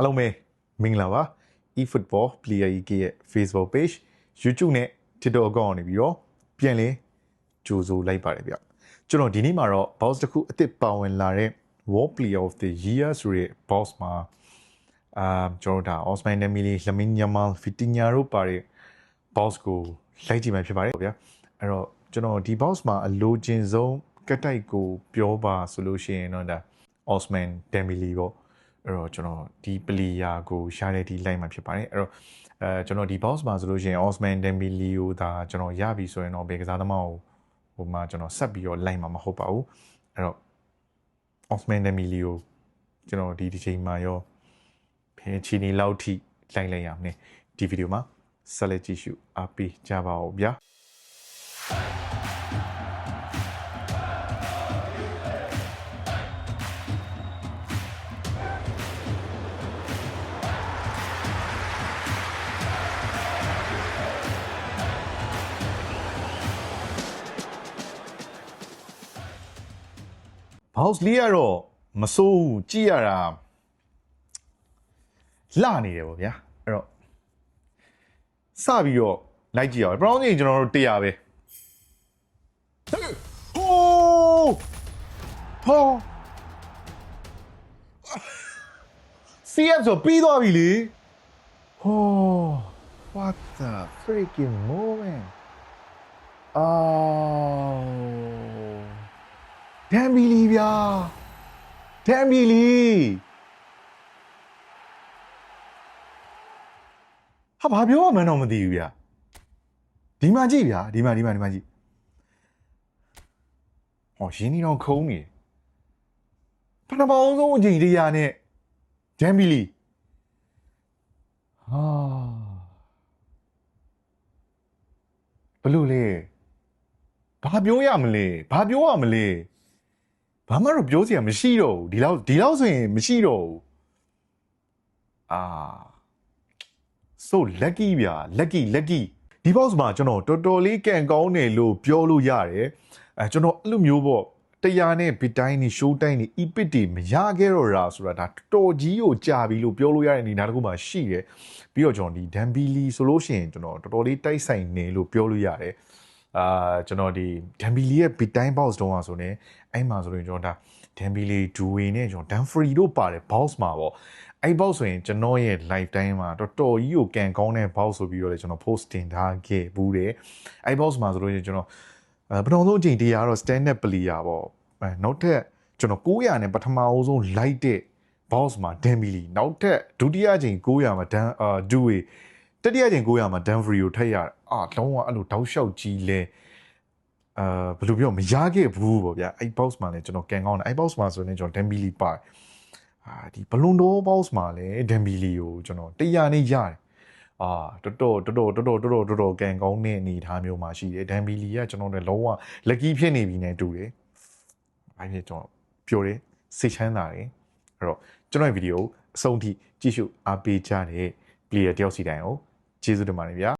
အားလုံးပဲမင်္ဂလာပါ eFootball Player EK ရဲ့ Facebook page YouTube နဲ့ TikTok account ကနေပြီးတော့ပြန်လဲကြိုဆိုလိုက်ပါတယ်ဗျကျွန်တော်ဒီနေ့မှာတော့ boss တစ်ခုအသစ်ပါဝင်လာတဲ့ World Player of the Year ဆိုတဲ့ boss မှာအာကျွန်တော်တို့ဒါ Osman Dembele, Lamine Yamal, Vitinha တို့ပါတဲ့ boss ကိုလိုက်ကြည့်မှဖြစ်ပါတယ်ဗျာအဲ့တော့ကျွန်တော်ဒီ boss မှာအလိုချင်ဆုံးကတ်တိုက်ကိုပြောပါဆိုလို့ရှိရင်တော့ဒါ Osman Dembele ပေါ့ အဲ့တော့ကျွန်တော်ဒီ player ကိုရှားတဲ့ဒီ line မှာဖြစ်ပါတယ်အဲ့တော့အဲကျွန်တော်ဒီ boss မှာဆိုလို့ရှိရင် Osman Dembele ကိုဒါကျွန်တော်ရပြီဆိုရင်တော့ဘယ်ကစားသမားကိုဟိုမှာကျွန်တော်ဆက်ပြီးတော့ line မှာမဟုတ်ပါဘူးအဲ့တော့ Osman Dembele ကိုကျွန်တော်ဒီဒီချိန်မှာရောဖဲချီနီလောက်ထိလိုက်လိုက်ရအောင် ਨੇ ဒီဗီဒီယိုမှာဆက်လက်ကြည့်ရှုအားပေးကြပါဦးဗျာ ဘောက်စ်လေးကတော့မစိုးဘူးကြည့်ရတာလှနေတယ်ပေါ့ဗျာအဲ့တော့စပြီးတော့လိုက်ကြည့်ရအောင်ဘရောင်းကြီးကျွန်တော်တို့100ပဲဟိုးဟော CF ဆိုပြီးသွားပြီလေဟော what the freaking moment oh ဒမ်ဘီလီဗျာဒမ်ဘီလီဟာဘာပြောရမှန်းတော့မသိဘူးဗျာဒီမှာကြည့်ဗျာဒီမှာဒီမှာဒီမှာကြည့်ဟောရင်းနေတော့ခုံးနေတယ်ပထမအောင်ဆုံးအချိန်တရားနဲ့ဒမ်ဘီလီဟာဘလို့လဲဘာပြောရမလဲဘာပြောရမလဲ ဘာမှတော့ပြောစရာမရှိတော့ဘူးဒီလောက်ဒီလောက်ဆိုရင်မရှိတော့ဘူးအာ so lucky ဗျာ lucky lucky ဒီ box မှာကျွန်တော်တော်တော်လေးကန်ကောင်းတယ်လို့ပြောလို့ရတယ်အဲကျွန်တော်အဲ့လိုမျိုးပေါ့တရားနဲ့ဘစ်တိုင်းနေ show တိုင်းနေ epic တွေမရခဲ့တော့တာဆိုတာဒါတော်ကြီးကိုကြာပြီလို့ပြောလို့ရတဲ့အနေအထားတစ်ခုမှရှိတယ်ပြီးတော့ကျွန်တော်ဒီ Dambili ဆိုလို့ရှိရင်ကျွန်တော်တော်တော်လေးတိုက်ဆိုင်နေလို့ပြောလို့ရတယ် အာကျွန်တော်ဒီ Dambili ရဲ့ bit time box တုန်းကဆိုနေအဲ့မှာဆိုရင်ကျွန်တော်ဒါ Dambili Dewey နဲ့ကျွန်တော် Dumfries တို့ပါတယ် box မှာပေါ့အဲ့ box ဆိုရင်ကျွန်တော်ရဲ့ live time မှာတော်တော်ကြီးကိုကန်ကောင်းတဲ့ box ဆိုပြီးတော့လေကျွန်တော် post တင်ထားခဲ့ဘူးတယ်အဲ့ box မှာဆိုလို့ရှိရင်ကျွန်တော်အဲပထမဆုံးအချိန်တရားတော့ standard player ပေါ့အဲနောက်ထပ်ကျွန်တော်900နဲ့ပထမအဆုံး light တဲ့ boss မှာ Dembele နောက်ထပ်ဒုတိယအချိန်900မှာ Dan အာ Dewey တတိယအချိန်900မှာ Dumfries ကိုထည့်ရအာလုံးဝအဲ့လိုတောက်လျှောက်ကြီးလဲအာဘယ်လိုပြောမရခဲ့ဘူးပေါ့ဗျာအဲ့ box မှာလည်းကျွန်တော်ကန်ကောင်းတယ်အဲ့ box မှာဆိုရင်ကျွန်တော် Dembele ပါအာဒီဘလွန်တို box မှာလည်း Dembele ကိုကျွန်တော်100နဲ့ရတယ်အာတော်တော်တော်တော်တော်တော်တော်တော်တော်ကန်ကောင်းတဲ့အနေအထားမျိုးမှာရှိတယ် Dembele ကကျွန်တော်လည်းလုံးဝ lucky ဖြစ်နေပြီနဲ့တူတယ်အဲ့ဒီကျွန်တော်ပြောတယ်စိတ်ချမ်းသာတယ်အဲ့တော့ကျွန်တော်ရဲ့ဗီဒီယိုအဆုံးထိကြည့်ရှုအားပေးကြတဲ့ player တယောက်စီတိုင်းကို ကျေးဇူးတင်ပါတယ်ဗျာ